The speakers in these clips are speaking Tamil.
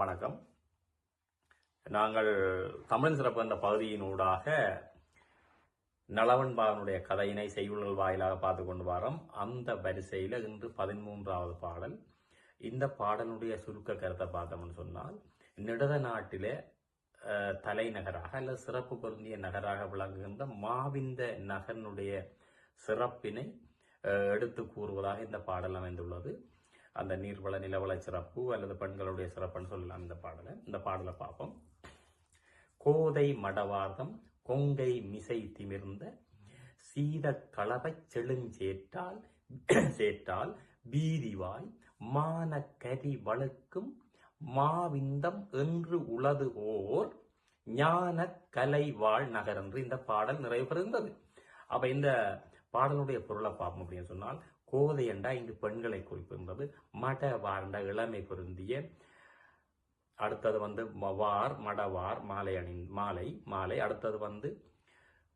வணக்கம். நாங்கள் தமிழ் சிறப்பு என்ற பகுதியினூடாக நலவன்பாகனுடைய கதையினை செய்யுள்கள் வாயிலாக பார்த்து கொண்டு வரோம். அந்த வரிசையில் இன்று பதிமூன்றாவது பாடல். இந்த பாடலுடைய சுருக்க கருத்தை பார்த்தோம்னு சொன்னால் நிடத நாட்டிலே தலைநகராக அல்லது சிறப்பு பொருந்திய நகராக விளங்குகின்ற மாவிந்த நகரனுடைய சிறப்பினை எடுத்து கூறுவதாக இந்த பாடல் அமைந்துள்ளது. அந்த நீர்வள நிலவள சிறப்பு அல்லது பெண்களுடைய சிறப்புன்னு சொல்லலாம் இந்த பாடலை. இந்த பாடலை பார்ப்போம். கோதை மடவார்தம் கொங்கை மிசை திமிர்ந்த சீத களபச் செழுஞ்சேற்றால் சேற்றால் பீதிவாய் மான கரி வழுக்கும் மாவிந்தம் என்று உளது ஓர் ஞான கலை வாழ் நகர் என்று இந்த பாடல் நிறைவு பெறுகின்றது. அப்ப இந்த பாடலுடைய பொருளை பார்ப்போம் அப்படின்னு சொன்னால் கோதை என்றா இங்கு பெண்களை குறிப்பிடுகிறது மட வார்ந்த இளமை பொருந்திய. அடுத்தது வந்து வார் மடவார் மாலை அணி மாலை மாலை. அடுத்தது வந்து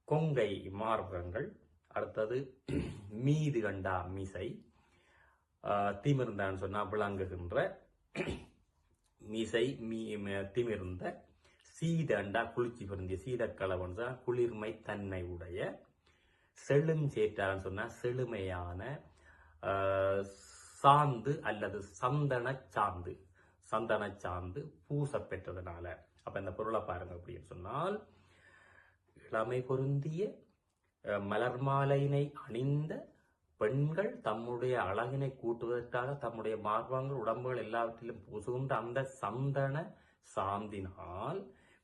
கொங்கை மார்பகங்கள். அடுத்தது மீது கண்டா மீசை. திமிர்ந்தான்னு சொன்னால் விளங்குகின்ற. மீசை மீ ம- திமிர்ந்த. சீதண்டா குளிர்ச்சி பொருந்திய. சீதக்கலவன் சொன்னா குளிர்மை தன்மை உடைய செழும் சேற்றான்னு சொன்னால் செழுமையான. சாந்து அல்லது சந்தன சாந்து. சந்தன சாந்து பூச பெற்றதுனால. அப்ப இந்த பொருளை பாருங்க அப்படின்னு சொன்னால் இளமை பொருந்திய மலர் மாலையினை அணிந்த பெண்கள் தம்முடைய அழகினை கூட்டுவதற்காக தம்முடைய மார்பங்கள் உடம்புகள் எல்லாவற்றிலும் பூசுகின்ற அந்த சந்தன சாந்தினால்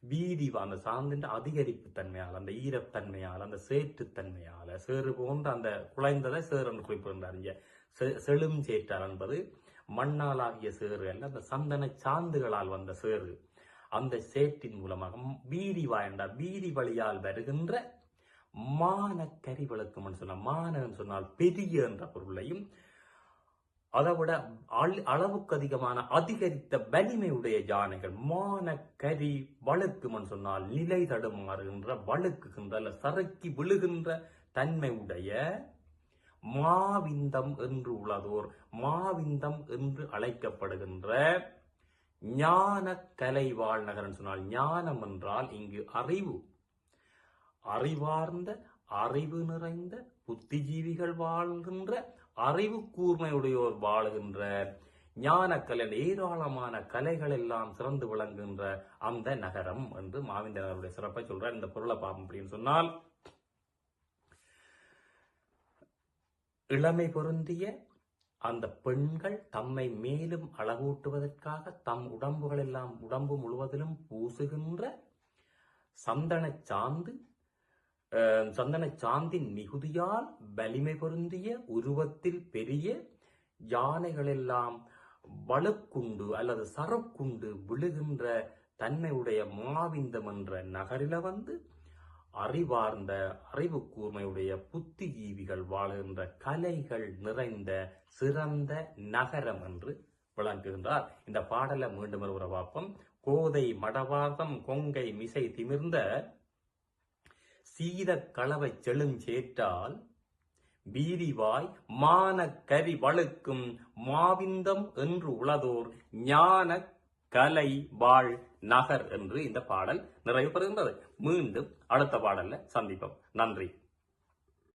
வீதி அந்த சாந்தின் அதிகரிப்பு தன்மையால் அந்த ஈரத்தன்மையால் அந்த சேற்றுத்தன்மையால் சேறு போன்ற அந்த குழைந்ததை சேறு என்று குறிப்பிடுறார் இங்க. செ- செழும் சேற்றால் என்பது மண்ணாலாகிய சேறு அல்ல அந்த சந்தன சாந்துகளால் வந்த சேறு. அந்த சேற்றின் மூலமாக வீதி வாயண்டா வீதி வழியால் வருகின்ற மான கரிவளுக்குமன்னு சொன்னால் மானன்னு சொன்னால் பெரிய என்ற பொருளையும் அதை விட அள- அளவுக்கு அதிகமான அதிகரித்த வலிமையுடைய யானைகள் மானக்கரி கரி வழுக்குமன் சொன்னால் நிலை தடுமாறுகின்ற வழுக்குகின்ற அல்ல சறுக்கி விழுகின்ற தன்மையுடைய மாவிந்தம் என்று உள்ளதோர் மாவிந்தம் என்று அழைக்கப்படுகின்ற ஞான கலை வாழ்நகரன் சொன்னால் ஞானம் என்றால் இங்கு அறிவு. அறிவார்ந்த அறிவு நிறைந்த புத்திஜீவிகள் வாழ்கின்ற அறிவு கூர்மையுடையோர் வாழுகின்ற ஞான கலை ஏராளமான கலைகள் எல்லாம் சிறந்து விளங்குகின்ற அந்த நகரம் என்று மாவிந்த சிறப்பை சொல்றார். இந்த பொருளை பார்ப்போம் அப்படின்னு சொன்னால் இளமை பொருந்திய அந்த பெண்கள் தம்மை மேலும் அழகூட்டுவதற்காக தம் உடம்புகள் எல்லாம் உடம்பு முழுவதிலும் பூசுகின்ற சந்தன சாந்து சந்தன சாந்தின் மிகுதியால் வலிமை பொருந்திய உருவத்தில் பெரிய யானைகளெல்லாம் வலுக்குண்டு அல்லது சரக்குண்டு விழுகின்ற தன்மையுடைய மாவிந்தம் என்ற நகரில வந்து அறிவார்ந்த அறிவு கூர்மையுடைய புத்திஜீவிகள் வாழுகின்ற கலைகள் நிறைந்த சிறந்த நகரம் என்று விளங்குகின்றார். இந்த பாடலை மீண்டும் ஒரு பார்ப்போம். கோதை மடவாதம் கொங்கை மிசை திமிர்ந்த சீத களவை செழுஞ்சேற்றால் வீதிவாய் மான கரி வழுக்கும் மாவிந்தம் என்று உளதோர் ஞான கலை வாழ் நகர் என்று இந்த பாடல் நிறைவு பெறுகின்றது மீண்டும் அடுத்த பாடல்ல சந்திப்போம். நன்றி.